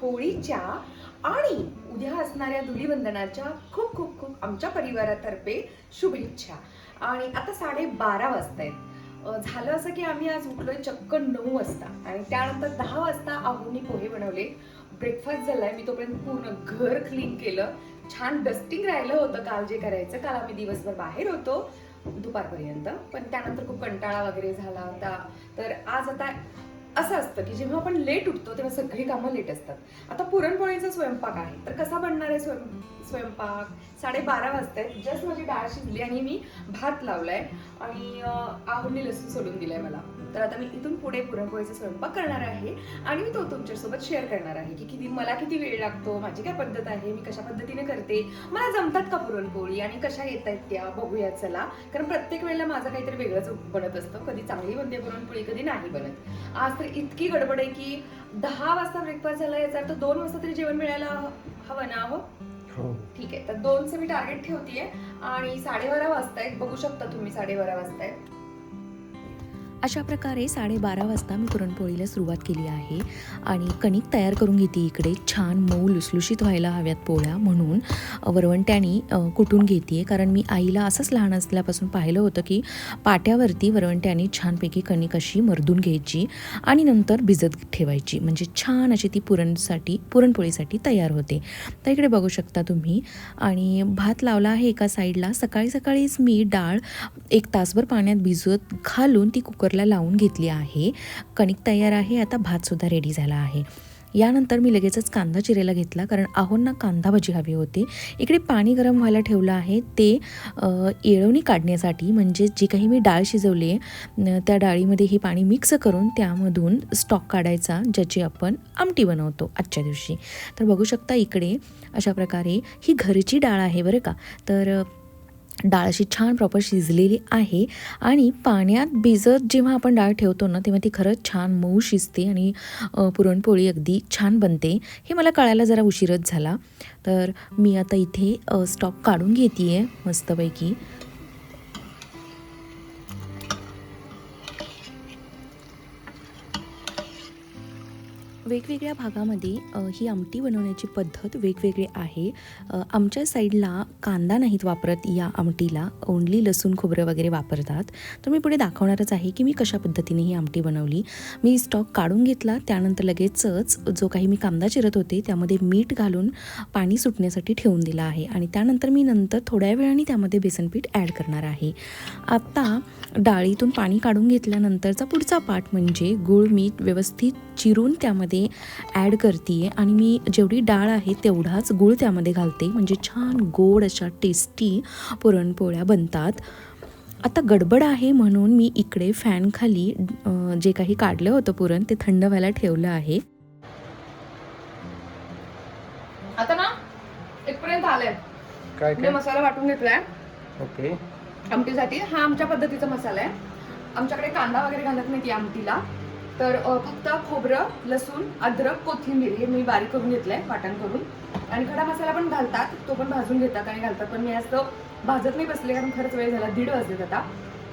होळीच्या आणि उद्या असणाऱ्या धुलीवंदनाच्या खूप खूप खूप आमच्या परिवारातर्फे शुभेच्छा. आणि आता साडेबारा वाजता आहेत झालं असं की आम्ही आज उठलोय चक्क नऊ वाजता. आणि त्यानंतर दहा वाजता आहोनी पोहे बनवले. ब्रेकफास्ट झालाय. मी तोपर्यंत पूर्ण घर क्लीन केलं. छान डस्टिंग राहिलं होतं काल जे करायचं. काल आम्ही दिवसभर बाहेर होतो दुपारपर्यंत. पण त्यानंतर खूप कंटाळा वगैरे झाला होता. तर आज आता असं असतं की जेव्हा आपण लेट उठतो तेव्हा सगळी कामं लेट असतात. आता पुरणपोळीचा स्वयंपाक आहे. तर कसा बनणार आहे स्वयं स्वयंपाक? साडेबारा वाजता आहेत जस्ट माझी डाळ शिजली आणि मी भात लावलाय. आणि आहुनी लसूण सोडून दिलाय मला. तर आता मी इथून पुढे पुरणपोळीचा स्वयंपाक करणार आहे. आणि मी तो तुमच्यासोबत शेअर करणार आहे की किती मला किती वेळ लागतो? माझी काय पद्धत आहे? मी कशा पद्धतीने करते? मला जमतात का पुरणपोळी? आणि कशा येत आहेत त्या? बघूया चला. कारण प्रत्येक वेळेला माझं काहीतरी वेगळंच बनत असतं. कधी चांगली बनते पुरणपोळी कधी नाही बनत. आज तर इतकी गडबड आहे की दहा वाजता ब्रेकफास्ट झाला याचा अर्थ दोन वाजता तरी जेवण मिळायला हवं ना हो? हो. ठीक आहे. तर दोनचं मी टार्गेट ठेवतीये आणि साडेबारा वाजतायत. बघू शकता तुम्ही साडेबारा वाजतायत. अशा प्रकारे साडेबारा वाजता मी पुरणपोळीला सुरुवात केली आहे. आणि कणिक तयार करून घेते इकडे. छान मऊ लुसलुशीत व्हायला हव्यात पोळ्या म्हणून. वरवंट्यानी कुटून घेते कारण मी आईला असंच लहान असल्यापासून पाहिलं होतं की पाट्यावरती वरवंट्यानी छानपैकी कणिक अशी मर्दून घ्यायची आणि नंतर भिजत ठेवायची. म्हणजे छान अशी ती पुरणसाठी पुरणपोळीसाठी तयार होते. तर इकडे बघू शकता तुम्ही. आणि भात लावला आहे एका साईडला. सकाळी सकाळीच मी डाळ एक तासभर पाण्यात भिजत घालून ती कुकर कुकरला लावून घेतली आहे. कणिक तयार आहे. आता भातसुद्धा रेडी झाला आहे. यानंतर मी लगेचच कांदा चिरायला घेतला कारण आहोंना कांदा भजी हवी होती. इकडे पाणी गरम व्हायला ठेवलं आहे. ते येळवणी काढण्यासाठी म्हणजे जी काही मी डाळ शिजवली आहे त्या डाळीमध्ये हे पाणी मिक्स करून त्यामधून स्टॉक काढायचा ज्याची आपण आमटी बनवतो आजच्या दिवशी. तर बघू शकता इकडे अशा प्रकारे ही घरची डाळ आहे बरं का. तर डाळ अशी छान प्रॉपर शिजलेली आहे. आणि पाण्यात भिजत जेव्हा आपण डाळ ठेवतो ना तेव्हा ती खरंच छान मऊ शिजते आणि पुरणपोळी अगदी छान बनते. हे मला कळायला जरा उशीरच झाला. तर मी आता इथे स्टॉक काढून घेते आहे मस्तपैकी. वेगवेगळ्या भागामध्ये ही आमटी बनवण्याची पद्धत वेगवेगळी आहे. आमच्या साईडला कांदा नाहीत वापरत या आमटीला. ओन्ली लसूण खोबरं वगैरे वापरतात. तर मी पुढे दाखवणारच आहे की मी कशा पद्धतीने ही आमटी बनवली. मी स्टॉक काढून घेतला त्यानंतर लगेचच जो काही मी कांदा चिरत होते त्यामध्ये मीठ घालून पाणी सुटण्यासाठी ठेवून दिलं आहे. आणि त्यानंतर मी नंतर थोड्या वेळाने त्यामध्ये बेसनपीठ ॲड करणार आहे. आत्ता डाळीतून पाणी काढून घेतल्यानंतरचा पुढचा पाठ म्हणजे गूळ मीठ व्यवस्थित चिरून त्यामध्ये ॲड करते आणि मी जेवढी डाळ आहे तेवढाच गूळ त्यामध्ये घालते. म्हणजे छान गोड अशा टेस्टी पुरणपोळ्या बनतात. आता गडबड आहे म्हणून मी इकडे फॅनखाली जे काही काढलं होतं पुरण ते थंड व्हायला ठेवलं आहे. आता ना इथपर्यंत आलंय. काय मी काय? मसाला वाटून घेतलाय. ओके. आमटीसाठी. हा आमच्या पद्धतीचा मसाला आहे. आमच्याकडे कांदा वगैरे घालत नाही ती आमटीला. तर फक्त खोबरं लसूण अद्रक कोथिंबीर हे मी बारीक करून घेतलं आहे वाटण करून. आणि खडा मसाला पण घालतात तो पण भाजून घेतात आणि घालतात. पण मी असं भाजत नाही बसले कारण खरंच वेळ झाला दीड वाजलेत आता.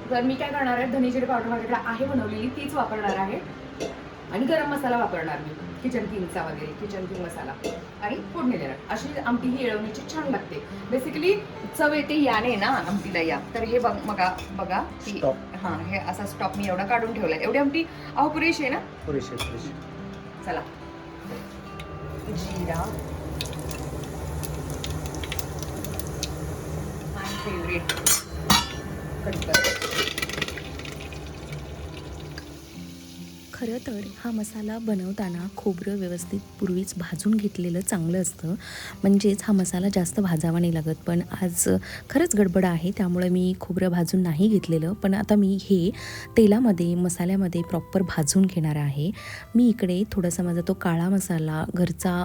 तर मी काय करणार आहे धनीजिरे पावडर माझ्याकडे आहे बनवलेली तीच वापरणार आहे. आणि गरम मसाला वापरणार मी. किचन किंगचा वगैरे किचन किंग मसाला आणि फोडणी देणार अशी आमटी ही येळवण्याची छान लागते. बेसिकली चव येते याने ना आमटीला या. तर हे बघ बघा बघा की. हा हे असा स्टॉप मी एवढा काढून ठेवलाय. एवढी आमटी अहो पुरेशी आहे ना? पुरेशी पुरेशी चला. जिरा. माय फेवरेट कढीपत्ता. खरं तर हा मसाला बनवताना खोबरं व्यवस्थित पूर्वीच भाजून घेतलेलं चांगलं असतं. म्हणजेच हा मसाला जास्त भाजावा नाही लागत. पण आज खरंच गडबड आहे त्यामुळे मी खोबरं भाजून नाही घेतलेलं. पण आता मी हे तेलामध्ये मसाल्यामध्ये प्रॉपर भाजून घेणार आहे. मी इकडे थोडासा माझा तो काळा मसाला घरचा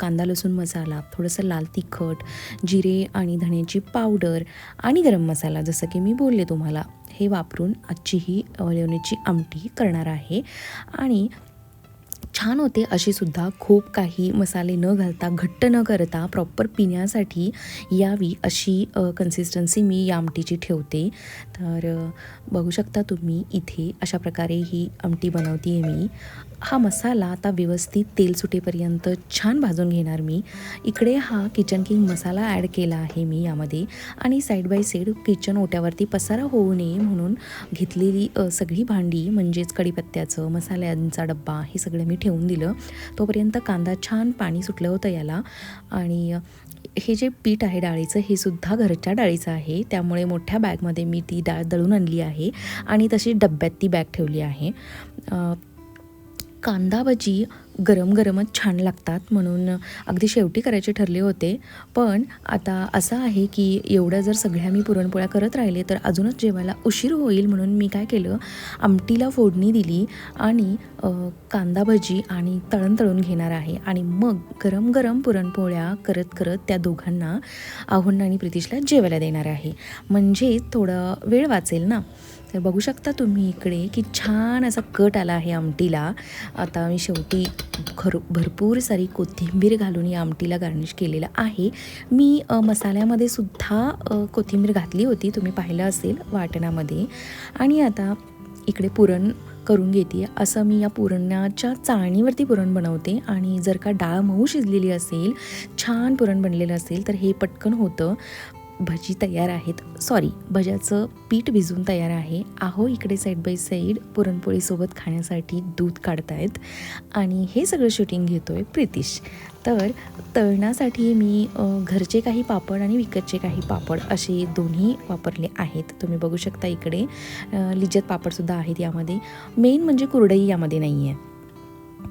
कांदा लसूण मसाला थोडंसं लाल तिखट जिरे आणि धण्याची पावडर आणि गरम मसाला जसं की मी बोलले तुम्हाला. हे वापरून आजची ही अळवणीची आमटी करणार आहे. आणि छान होते अशी सुद्धा खूप काही मसाले न घालता घट्ट न करता प्रॉपर पिण्यासाठी यावी अशी कन्सिस्टन्सी मी या आमटीची ठेवते. तर बघू शकता तुम्ही इथे अशा प्रकारे ही आमटी बनवते आहे मी. हा मसाला आता व्यवस्थित तेल सुटेपर्यंत छान भाजून घेणार मी. इकडे हा किचन किंग मसाला ॲड केला आहे मी यामध्ये. आणि साईड बाय साईड किचन ओट्यावरती पसारा होऊ नये म्हणून घेतलेली सगळी भांडी म्हणजेच कढीपत्त्याचं मसाल्यांचा डब्बा हे सगळं मी ठेवून दिलं. तोपर्यंत कांदा छान पाणी सुटलं होतं याला. आणि हे जे पीठ आहे डाळीचं हे सुद्धा घरच्या डाळीचं आहे. त्यामुळे मोठ्या बॅगमध्ये मी ती डाळ दळून आणली आहे. आणि तशी डब्यात ती बॅग ठेवली आहे. कांदा भजी गरम गरमच छान लागतात म्हणून अगदी शेवटी करायचे ठरले होते. पण आता असं आहे की एवढ्या जर सगळ्या मी पुरणपोळ्या करत राहिले तर अजूनच जेवायला उशीर होईल म्हणून मी काय केलं? आमटीला फोडणी दिली आणि कांदा भजी आणि तळण तळून घेणार आहे. आणि मग गरम गरम पुरणपोळ्या करत करत त्या दोघांना आहुन आणि प्रितिशला जेवायला देणार आहे. म्हणजे थोडं वेळ वाचेल ना? तर बघू शकता तुम्ही इकडे की छान असा कट आला आहे आमटीला. आता मी शेवटी खर भरपूर सारी कोथिंबीर घालून या आमटीला गार्निश केलेलं आहे. मी मसाल्यामध्ये सुद्धा कोथिंबीर घातली होती. तुम्ही पाहिलं असेल वाटणामध्ये. आणि आता इकडे पुरण करून घेते. असं मी या पुरणाच्या चाळणीवरती पुरण बनवते. आणि जर का डाळ मऊ शिजलेली असेल छान पुरण बनलेलं असेल तर हे पटकन होतं. भजी तयार आहेत. सॉरी भज्याचं पीठ भिजून तयार आहे. आहो इकडे साईड बाय साईड पुरणपोळीसोबत खाण्यासाठी दूध काढतायत. आणि हे सगळं शूटिंग घेतो आहे प्रितिश. तर तळण्यासाठी मी घरचे काही पापड आणि विकतचे काही पापड असे दोन्ही वापरले आहेत. तुम्ही बघू शकता इकडे लिज्जत पापडसुद्धा आहेत यामध्ये. मेन म्हणजे कुरडई यामध्ये नाही आहे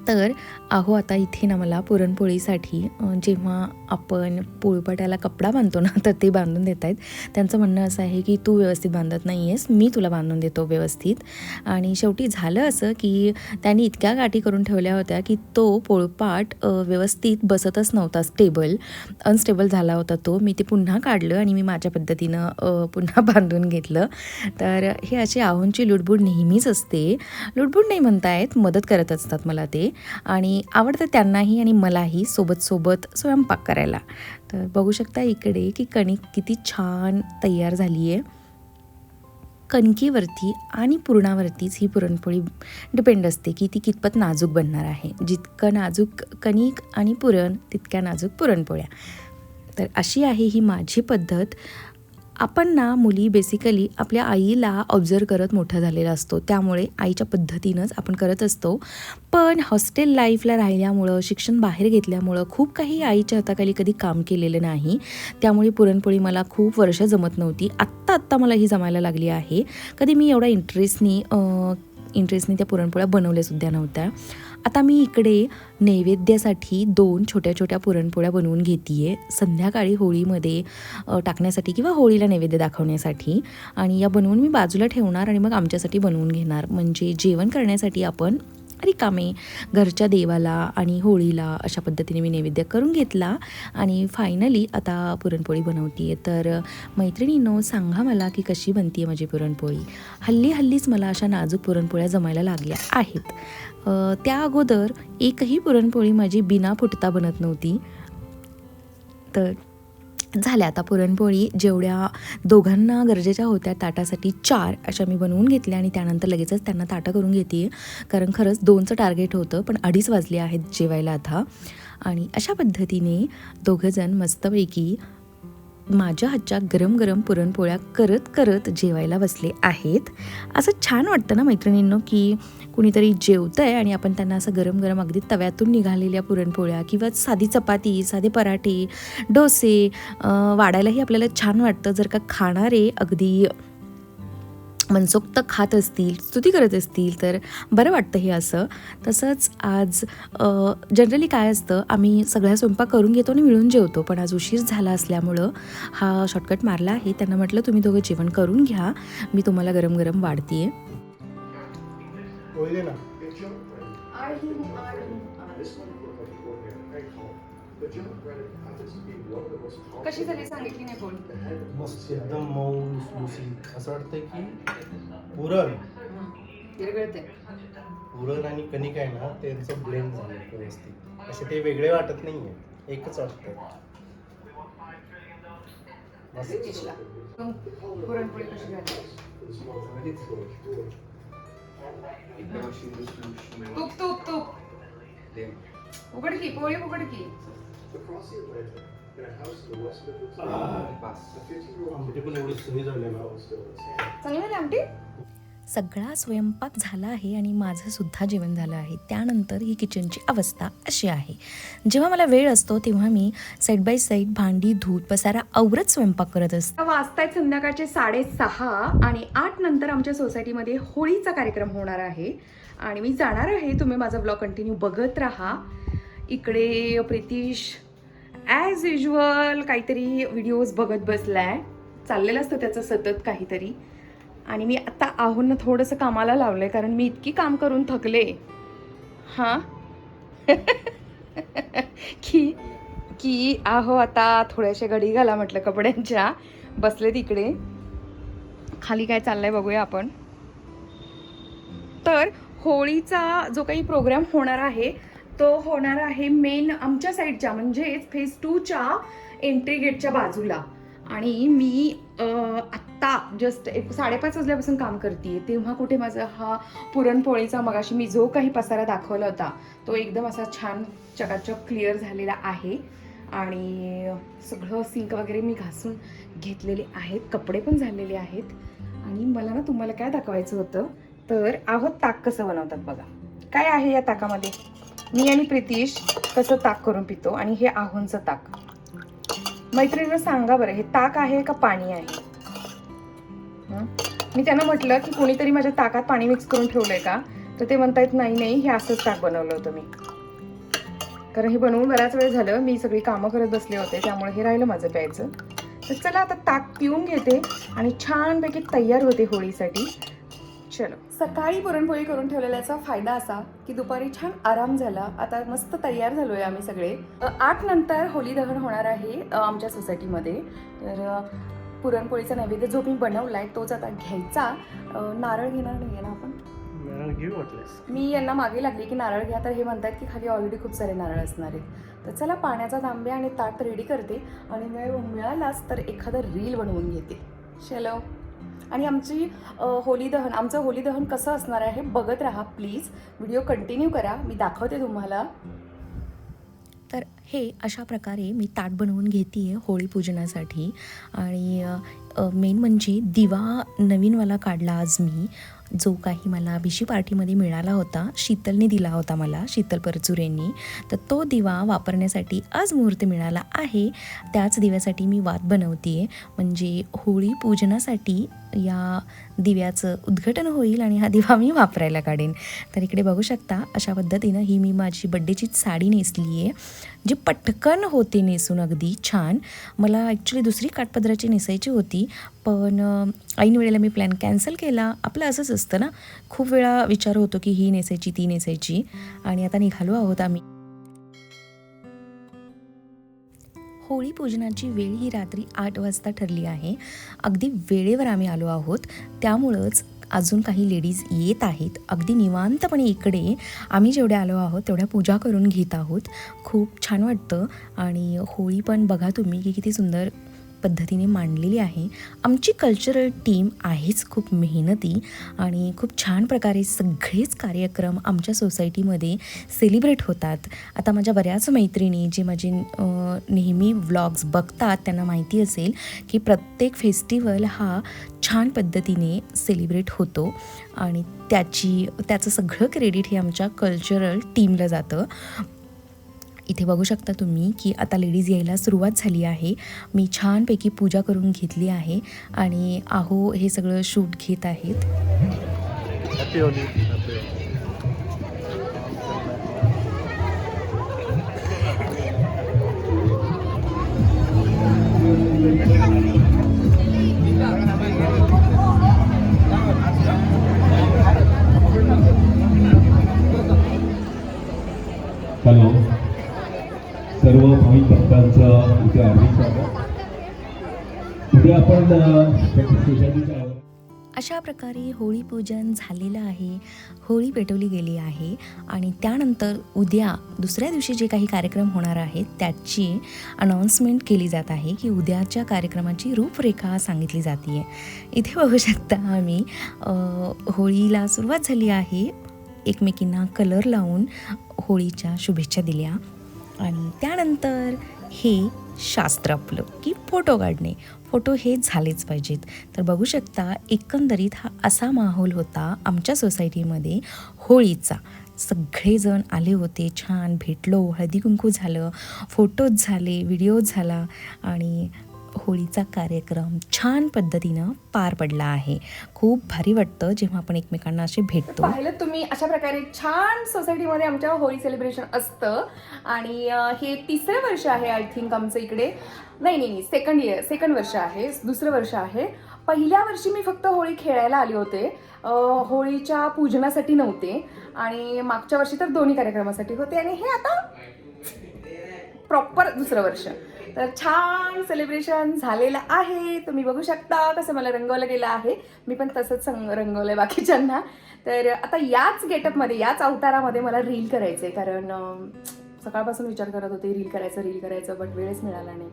तर अहो आता इथे ना मला पुरणपोळीसाठी जेव्हा आपण पोळपाट्याला कपडा बांधतो ना तर ते बांधून देत आहेत. त्यांचं म्हणणं असं आहे की तू व्यवस्थित बांधत नाही आहेस मी तुला बांधून देतो व्यवस्थित. आणि शेवटी झालं असं की त्यांनी इतक्या गाठी करून ठेवल्या होत्या की तो पोळपाट व्यवस्थित बसतच नव्हता स्टेबल अनस्टेबल झाला होता तो. मी ते पुन्हा काढलं आणि मी माझ्या पद्धतीनं पुन्हा बांधून घेतलं. तर हे अशी आहोंची लुडबुड नेहमीच असते. लुडबुड नाही म्हणतायत मदत करत असतात मला ते. आणि आवडतं त्यांनाही आणि मलाही सोबत सोबत स्वयंपाक करायला. तर बघू शकता इकडे की कणिक किती छान तयार झाली आहे कणकीवरती आणि पुरणावरतीच ही पुरणपोळी डिपेंड असते की ती कितपत नाजूक बनणार आहे. जितकं नाजूक कणिक आणि पुरण तितक्या नाजूक पुरणपोळ्या. तर अशी आहे ही माझी पद्धत. आपण ना मुली बेसिकली आपल्या आईला ऑब्झर्व करत मोठा झालेला असतो. त्यामुळे आईच्या पद्धतीनंच आपण करत असतो. पण हॉस्टेल लाईफला राहिल्यामुळं शिक्षण बाहेर घेतल्यामुळं खूप काही आईच्या हाताखाली कधी काम केलेलं नाही. त्यामुळे पुरणपोळी मला खूप वर्ष जमत नव्हती. आत्ता आत्ता मला ही जमायला लागली आहे. कधी मी एवढा इंटरेस्टनी इंटरेस्टनी त्या पुरणपोळ्या बनवल्यासुद्धा नव्हत्या. आता मी इकडे नैवेद्यासाठी दोन छोट्या छोट्या पुरणपोळ्या बनवून घेते आहे संध्याकाळी होळीमध्ये टाकण्यासाठी किंवा होळीला नैवेद्य दाखवण्यासाठी. आणि या बनवून मी बाजूला ठेवणार आणि मग आमच्यासाठी बनवून घेणार. म्हणजे जेवण करण्यासाठी आपण रिकामे घरच्या देवाला आणि होळीला अशा पद्धतीने मी नैवेद्य करून घेतला. आणि फायनली आता पुरणपोळी बनवते आहे तर मैत्रिणींनो सांगा मला की कशी बनते आहे माझी पुरणपोळी? हल्ली हल्लीच मला अशा नाजूक पुरणपोळ्या जमायला लागल्या आहेत. त्या अगोदर एकही पुरणपोळी माझी बिना फुटता बनत नव्हती. तर झाल्या आता पुरणपोळी. जेवढ्या दोघांना गरजेच्या होत्या ताटासाठी चार अशा मी बनवून घेतल्या आणि त्यानंतर लगेचच त्यांना ताटं करून घेते कारण खरंच दोनचं टार्गेट होतं पण अडीच वाजले आहेत जेवायला आता. आणि अशा पद्धतीने दोघंजण मस्तपैकी माझ्या हातच्या गरम गरम पुरणपोळ्या करत करत जेवायला बसले आहेत. असं छान वाटतं ना मैत्रिणींनो की कुणीतरी जेवतं आहे आणि आपण त्यांना असं गरम गरम अगदी तव्यातून निघालेल्या पुरणपोळ्या किंवा साधी चपाती साधे पराठे डोसे वाढायलाही आपल्याला छान वाटतं. जर का खाणारे अगदी मनसोक्त खात असतील स्तुती करत असतील तर बरं वाटतं हे असं. तसंच आज जनरली काय असतं आम्ही सगळ्या स्वयंपाक करून घेतो आणि मिळून जेवतो पण आज उशीर झाला असल्यामुळं हा शॉर्टकट मारला आहे. त्यांना म्हटलं तुम्ही दोघं जेवण करून घ्या. मी तुम्हाला गरम गरम वाढते कशी झाली सांगितली नाही एकदम मऊ असं वाटतंय की पुरण. पुरण आणि कणिक आहे ना त्यांचं ब्लेंड झालं व्यवस्थित. असे ते वेगळे वाटत नाहीये. एकच वाटतंय. मस्त. रितेशला. पुरणपोळी कशी झाली? तूप तूप तूप. उघड की पोळी उघड की. आमटी झाली सगळा स्वयंपाक झाला आहे आणि माझं सुद्धा जेवण झालं आहे. त्यानंतर ही किचनची अवस्था अशी आहे. जेव्हा मला वेळ असतो तेव्हा मी साईड बाय साईड भांडी धूत पसारा आवरत स्वयंपाक करत असते. वाजतायत संध्याकाळचे साडेसहा आणि आठ नंतर आमच्या सोसायटीमध्ये होळीचा कार्यक्रम होणार आहे. आणि मी जाणार आहे. तुम्ही माझा ब्लॉग कंटिन्यू बघत राहा. इकडे प्रितीश ॲज युजल काहीतरी व्हिडिओज बघत बसलाय. चाललेलं असतं त्याचं सतत काहीतरी. आणि मी आता आहून थोडंसं कामाला लावलं आहे कारण मी इतकी काम करून थकले. हां? की की आहो आता थोड्याशा घडी घाला म्हटलं कपड्यांच्या. बसले तिकडे खाली काय चाललंय बघूया आपण. तर होळीचा जो काही प्रोग्राम होणार आहे तो होणार आहे मेन आमच्या साईडच्या म्हणजेच फेज टूच्या एंट्री गेटच्या बाजूला. आणि मी आत्ता जस्ट एक साडेपाच वाजल्यापासून काम करते तेव्हा कुठे माझा हा पुरणपोळीचा मगाशी मी जो काही पसारा दाखवला होता तो एकदम असा छान चकाचक क्लिअर झालेला आहे. आणि सगळं सिंक वगैरे मी घासून घेतलेले आहेत. कपडे पण झालेले आहेत. आणि मला ना तुम्हाला काय दाखवायचं होतं तर आहोत ताक कसं बनवतात बघा. काय आहे या ताकामध्ये? मी आणि प्रितीश कसं ताक करून पितो आणि हे आहोंचं ताक? मैत्रिणीनं सांगा बरं हे ताक आहे का पाणी आहे? मी त्यांना म्हटलं की कोणीतरी माझ्या ताकात पाणी मिक्स करून ठेवलंय का? तर ते म्हणतायत नाही नाही हे असंच ताक बनवलं होतं मी. कारण हे बनवून बराच वेळ झालं मी सगळी कामं करत बसले होते त्यामुळे हे राहिलं माझं प्यायचं. तर चला आता ताक पिऊन घेते आणि छानपैकी तयार होते होळीसाठी. चलो. सकाळी पुरणपोळी करून ठेवलेल्याचा फायदा असा की दुपारी छान आराम झाला. आता मस्त तयार झालो आहे आम्ही सगळे. आठ नंतर होली दहन होणार आहे आमच्या सोसायटीमध्ये. तर पुरणपोळीचा नैवेद्य जो मी बनवला आहे तोच आता घ्यायचा. नारळ घेणार नाही आहे ना आपण? नारळ घेऊ मी यांना मागे लागली की नारळ घ्या तर हे म्हणतात की खाली ऑलरेडी खूप सारे नारळ असणार आहेत. तर चला पाण्याचा तांब्या आणि ताट रेडी करते आणि वेळ मिळालाच तर एखादं रील बनवून घेते. चलो. आणि आमची होली दहन आमचं होली दहन कसं असणार आहे बघत राहा प्लीज. व्हिडिओ कंटिन्यू करा मी दाखवते तुम्हाला. तर हे अशा प्रकारे मी ताट बनवून घेते आहे होळी पूजनासाठी. आणि मेन म्हणजे दिवा नवीनवाला काढला आज मी. जो काही मला भिशी पार्टीमध्ये मिळाला होता शीतलने दिला होता मला शीतल परचुरेंनी तर तो दिवा वापरण्यासाठी आज मुहूर्त मिळाला आहे. त्याच दिव्यासाठी मी वात बनवते आहे म्हणजे होळी पूजनासाठी या दिव्याचं उद्घाटन होईल आणि हा दिवा मी वापरायला काढेन. तर इकडे बघू शकता अशा पद्धतीनं ही मी माझी बड्डेचीच साडी नेसली आहे जी पटकन होते नेसून अगदी छान. मला ॲक्च्युली दुसरी काठपदराची नेसायची होती पण ऐन वेळेला मी प्लॅन कॅन्सल केला. आपलं असंच असतं ना. खूप वेळा विचार होतो की ही नेसायची ती नेसायची. आणि आता निघालो आहोत आम्ही. होळी पूजनाची वेळ ही रात्री आठ वाजता ठरली आहे. अगदी वेळेवर आम्ही आलो आहोत. त्यामुळंच अजून काही लेडीज येत आहेत. अगदी निवांतपणे इकडे आम्ही जेवढ्या आलो आहोत तेवढ्या पूजा करून घेत आहोत. खूप छान वाटतं. आणि होळी पण बघा तुम्ही की किती सुंदर पद्धतीने मांडलेली आहे. आमची कल्चरल टीम आहेच खूप मेहनती आणि खूप छान प्रकारे सगळेच कार्यक्रम आमच्या सोसायटीमध्ये सेलिब्रेट होतात. आता माझ्या बऱ्याच मैत्रिणी जे माझे नेहमी व्लॉग्स बघतात त्यांना माहिती असेल की प्रत्येक फेस्टिवल हा छान पद्धतीने सेलिब्रेट होतो आणि त्याची त्याचं सगळं क्रेडिट हे आमच्या कल्चरल टीमला जातं. इथे बघू शकता तुम्ही की आता लेडीज यायला सुरुवात झाली आहे. मी छानपैकी पूजा करून घेतली आहे आणि आहो हे सगळं शूट घेत आहेत. Thank you. उद्या आपण अशा प्रकारे होळी पूजन झालेलं आहे. होळी पेटवली गेली आहे आणि त्यानंतर उद्या दुसऱ्या दिवशी जे काही कार्यक्रम होणार आहेत त्याची अनाऊन्समेंट केली जात आहे की उद्याच्या कार्यक्रमाची रूपरेखा सांगितली जाते आहे इथे बघू शकता आम्ही होळीला सुरुवात झाली आहे. एकमेकींना कलर लावून होळीच्या शुभेच्छा दिल्या. आणि त्यानंतर हे शास्त्र आपलं की फोटो काढणे. फोटो हे झालेच पाहिजेत. तर बघू शकता एकंदरीत हा असा माहोल होता आमच्या सोसायटीमध्ये होळीचा. सगळेजण आले होते छान भेटलो हळदी कुंकू झालं फोटोज झाले व्हिडिओ झाला आणि होळीचा कार्यक्रम छान पद्धतीनं पार पडला आहे. खूप भारी वाटतं जेव्हा आपण एकमेकांना असे भेटतो. पाहिलं तुम्ही अशा प्रकारे छान सोसायटीमध्ये आमच्या होळी सेलिब्रेशन असतं. आणि हे तिसरं वर्ष आहे आय थिंक आमचं इकडे. नाही नाही नाही सेकंड इयर सेकंड वर्ष आहे दुसरं वर्ष आहे. पहिल्या वर्षी मी फक्त होळी खेळायला आले होते. होळीच्या पूजनासाठी नव्हते. आणि मागच्या वर्षी तर दोन्ही कार्यक्रमासाठी होते. आणि हे आता प्रॉपर दुसरं वर्ष. तर छान सेलिब्रेशन झालेलं आहे. तुम्ही बघू शकता कसं मला रंगवलं गेलं आहे. मी पण तसंच संग रंगवलं आहे बाकीच्यांना. तर आता याच गेटअपमध्ये याच अवतारामध्ये मला रील करायचं आहे कारण सकाळपासून विचार करत होते रील करायचं रील करायचं बट वेळच मिळाला नाही.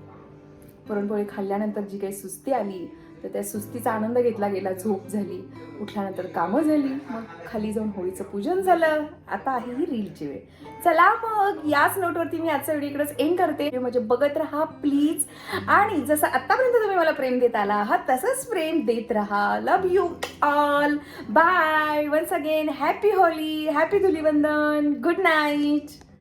पुरणपोळी खाल्ल्यानंतर जी काही सुस्ती आली तर त्या सुस्तीचा आनंद घेतला गेला झोप झाली. उठल्यानंतर कामं झाली. मग खाली जाऊन होळीचं पूजन झालं. आता आहे ही रीलची वेळ. चला मग याच नोटवरती मी आजचा व्हिडिओ इकडेच एंड करते. म्हणजे बघत राहा प्लीज आणि जसं आत्तापर्यंत तुम्ही मला प्रेम देत आला आहात तसंच प्रेम देत राहा. Love you all bye once again happy Holi happy Dhulivandan good night